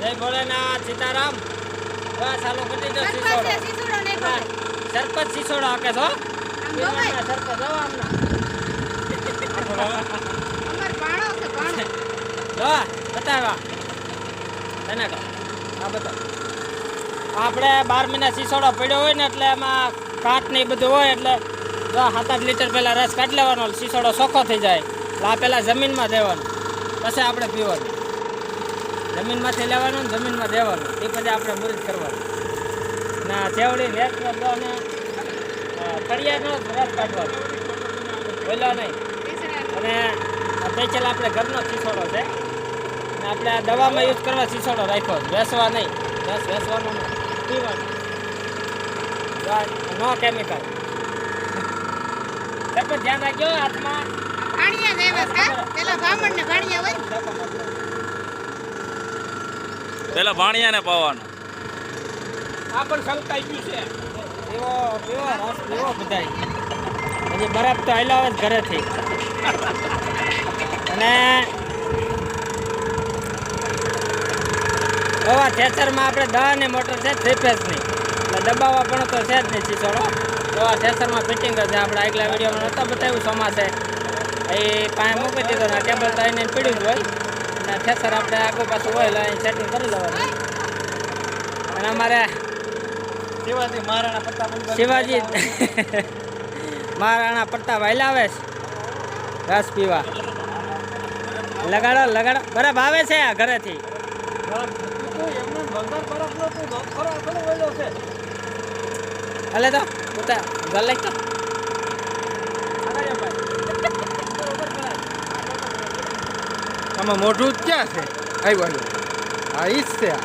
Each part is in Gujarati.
જય ભોલેનાથ સીતારામ. બસ ચાલુ કરી દીધો સરપંચ સિસોડો. સરપંચ સિસોડો હાકે છો? સરપંચ જો આમના. બતાવ્યા. તને કહો. હા બતાવ. આપણે બાર મહિના સિસોડો પડ્યો હોય ને એટલે એમાં કાટ ને બધું હોય એટલે જો સાત આઠ લીટર પહેલાં રસ કાઢી લેવાનો સિસોડો સોખો થઈ જાય. એટલે આ પહેલાં જમીનમાં દેવાનો. પછી આપણે પીવાનું. જમીનમાંથી લેવાનું ને જમીનમાં દેવાનું. એ પછી આપણે મુરત કરવાનું. અને જેવડી લેટ અને કડિયાનો રસ કાઢવાનો. બોલો નહીં. અને પેચલ આપણે ઘરનો સિસોડો છે. અને આપણે દવામાં યુઝ કરવા સિસોડો રાખ્યો વેસવા નહીં. બસ વેસવાનો પીવાનો. નો કેમિકલ સરપંચ ધ્યાન રાખજો હાથમાં. ભાણિયા હા? પેલા બ્રાહ્મણ ને ભાણિયા હોય ને. પેલા ભાણિયાને પાવાનું. આ પણ સંકાઈ ગયું છે. હજી બરફ તો આવે જ ઘરેથી. અને હવા થેસરમાં આપણે દવા ને મોટર છે થ્રી ફેસની દબાવવા પણ તો છે જ નહીં તો આ થેસરમાં ફિટિંગ છે. આપણે આગલા વિડીયોમાં નહોતા બતાવ્યું સમાસે એ પાસે મૂકી દીધો ને ટેબલ તો એને પીડ્યું જ હોય. અને આપણે આગળ પાછું હોય એટલે અહીં સેટિંગ કરી લેવાનું. અને અમારે શિવાજી મહારાણા પ્રતાપ શિવાજી મહારાણા પ્રતાપ હલાવે છે. રસ પીવા. લગાડો લગાડો. બરફ આવે છે આ ઘરેથી. એટલે તો ગલ તો. આમાં મોઢું જ ક્યાં છે? આવ્યું આવ્યું. હા ઈ જ છે આ.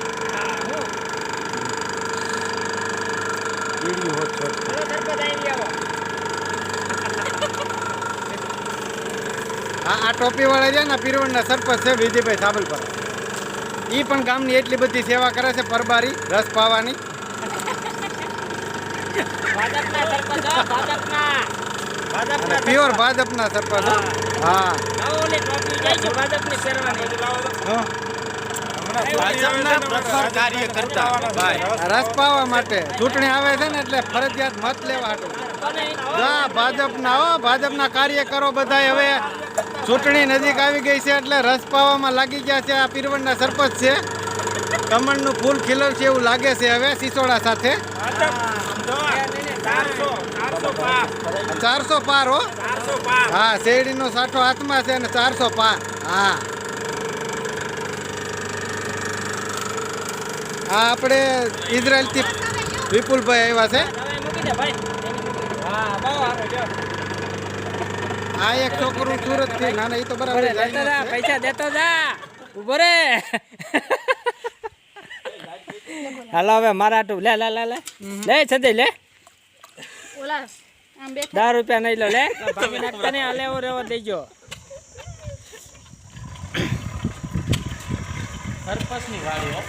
હોત આ ટોપી વાળા છે ને પીરવણના સરપંચ છે વિજયભાઈ સાબલપર. ઈ પણ ગામની એટલી બધી સેવા કરે છે પરબારી રસ પાવાની. પ્યોર ભાજપના સરપંચ હો. લાવો જાય છે ભાજપની શેરવાની. રસ પાવા માટે ચૂંટણી આવે છે ને એટલે ફરજિયાત મત લેવા હાટું. ભાજપના હો ભાજપના કાર્યકરો બધા હવે ચૂંટણી નજીક આવી ગઈ છે એટલે રસ પાવામાં લાગી ગયા છે આ પીરવણના સરપંચ છે. કમળનું ફૂલ ખીલર છે એવું લાગે છે હવે સિસોડા સાથે. ચારસો પાર હો. હા શેરડીનો સાઠો હાથમાં છે અને ચારસો પાર હા. હા આપણે ઇઝરાયલથી વિપુલભાઈ આવ્યા છે. હા એક છોકરું સુરતથી ના ના એ તો બરાબર. પૈસા દેતો જા. ઊભો રે. હાલો હવે મારા તું લે લે લે લે. લે છદે લે. ઓલા દસ રૂપિયા નહીં લો લે. ભાગી નાખતા ને હાલે એવો રેવો દેજો સરપંચની વાડી હો.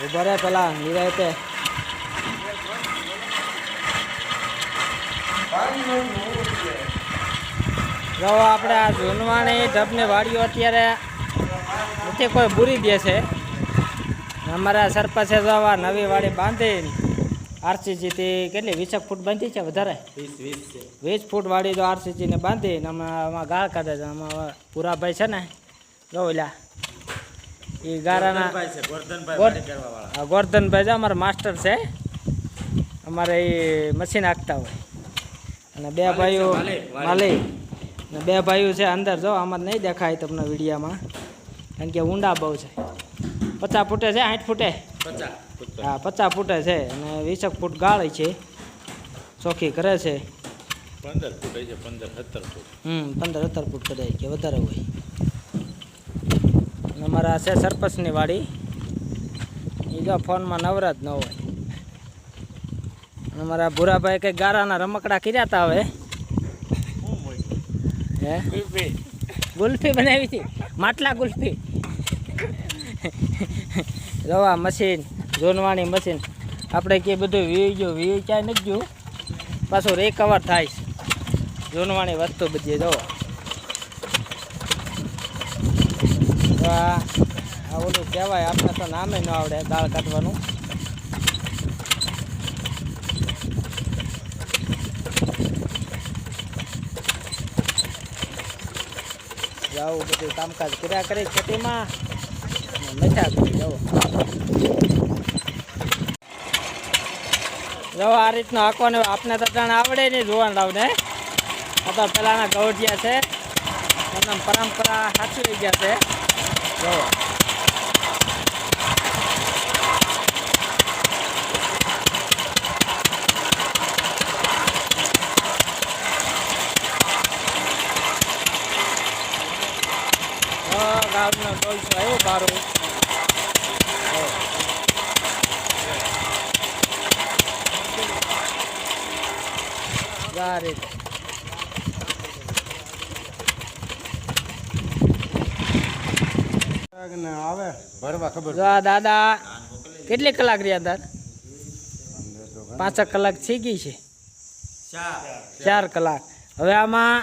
ઊભો રે પેલા નિરાયતે જો આપણે આ ઝૂનવાણી ઢબને વાડીઓ અત્યારે નથી કોઈ બુરી દે છે. અમારા સરપંચે જવા નવી વાડી બાંધી આરસીજીથી કેટલી? વીસેક ફૂટ બાંધી છે વધારે? વીસ ફૂટ વાળી તો આરસીજીને બાંધી ને આમાં આમાં ગાળ કાઢે છે. આમાં પુરાભાઈ છે ને જો ઓલા એ ગારાના ગોરધનભાઈ છે અમારા માસ્ટર છે. અમારે એ મશીન હાંકતા હોય. અને બે ભાઈઓ માલિક, અને માલિક. ને બે ભાઈઓ છે અંદર જો આમાં નહીં દેખાય તમને વિડીયામાં. કારણ કે ઊંડા બહુ છે. પચાસ ફૂટે છે આઠ ફૂટે. હા પચાસ ફૂટે છે અને વીસેક ફૂટ ગાળી છે. ચોખ્ખી કરે છે. પંદર ફૂટ છે પંદર સત્તર ફૂટ. હમ પંદર સત્તર ફૂટ કદાચ કે વધારે હોય. અને અમારા છે સરપંચની વાડી. એ જો ફોનમાં નવરા જ ન હોય. અને અમારા ભૂરાભાઈ કંઈક ગારાના રમકડા કર્યા હતા હવે? હે? ગુલ્ફી બનાવી હતી? માટલા ગુલ્ફી. રવા મશીન, જોનવાણી મશીન. આપણે કે બધું વીજો ગયું નથી ગયું. પાછું રિકવર થાય છે. જોનવાણી વસ્તુ બધી, જો. તો આ આ આ ઓલું કહેવાય આપણે તો નામે ન આવડે, દાળ કાઢવાનું. આવું બધું કામકાજ કર્યા કરે ખેતીમાં. જવો જો આ રીતનું ને આપને તો જાણ આવડે નહીં જોવાનું આવડે આ તો પેલાના ગૌઠિયા છે. એમના પરંપરા સાચી રહી ગયા છે. જો ગામનો છે એવું બારો. ગારે આવે. ભરવા ખબર દાદા કેટલી કલાક રહ્યા તાર? પાંચક કલાક થઈ ગઈ છે. ચાર કલાક. હવે આમાં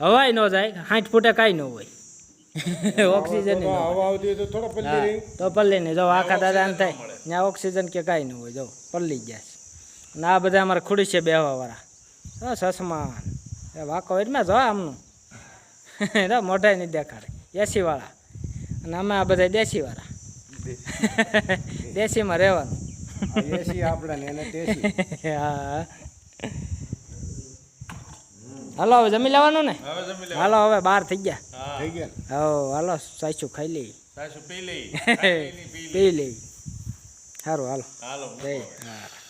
હવાય ન જાય સાઠ ફૂટે કાંઈ ન હોય. ઓક્સિજન તો પલ્લી નહીં. જો આખા દાદા એમ થાય. ત્યાં ઓક્સિજન કે કાંઈ ન હોય. જો પલ્લી ગયા છે. અને આ બધા અમારા ખુડી છે બેહવા વાળા. સસમાન. એ વાકો એટલે જો આમનું. જો મોઢા નહીં દેખાડે. એસીવાળા. અને અમે આ બધા દેશીવાળા. દેશીમાં રહેવાનું. હાલો હવે જમી લેવાનું ને? હવે જમી લે હાલો હવે બાર થઈ ગયા. હા. થઈ ગયા ને? હો હાલો સાચું ખાઈ લઈ પી લઈ સારું હાલો. હાલો જય. હા.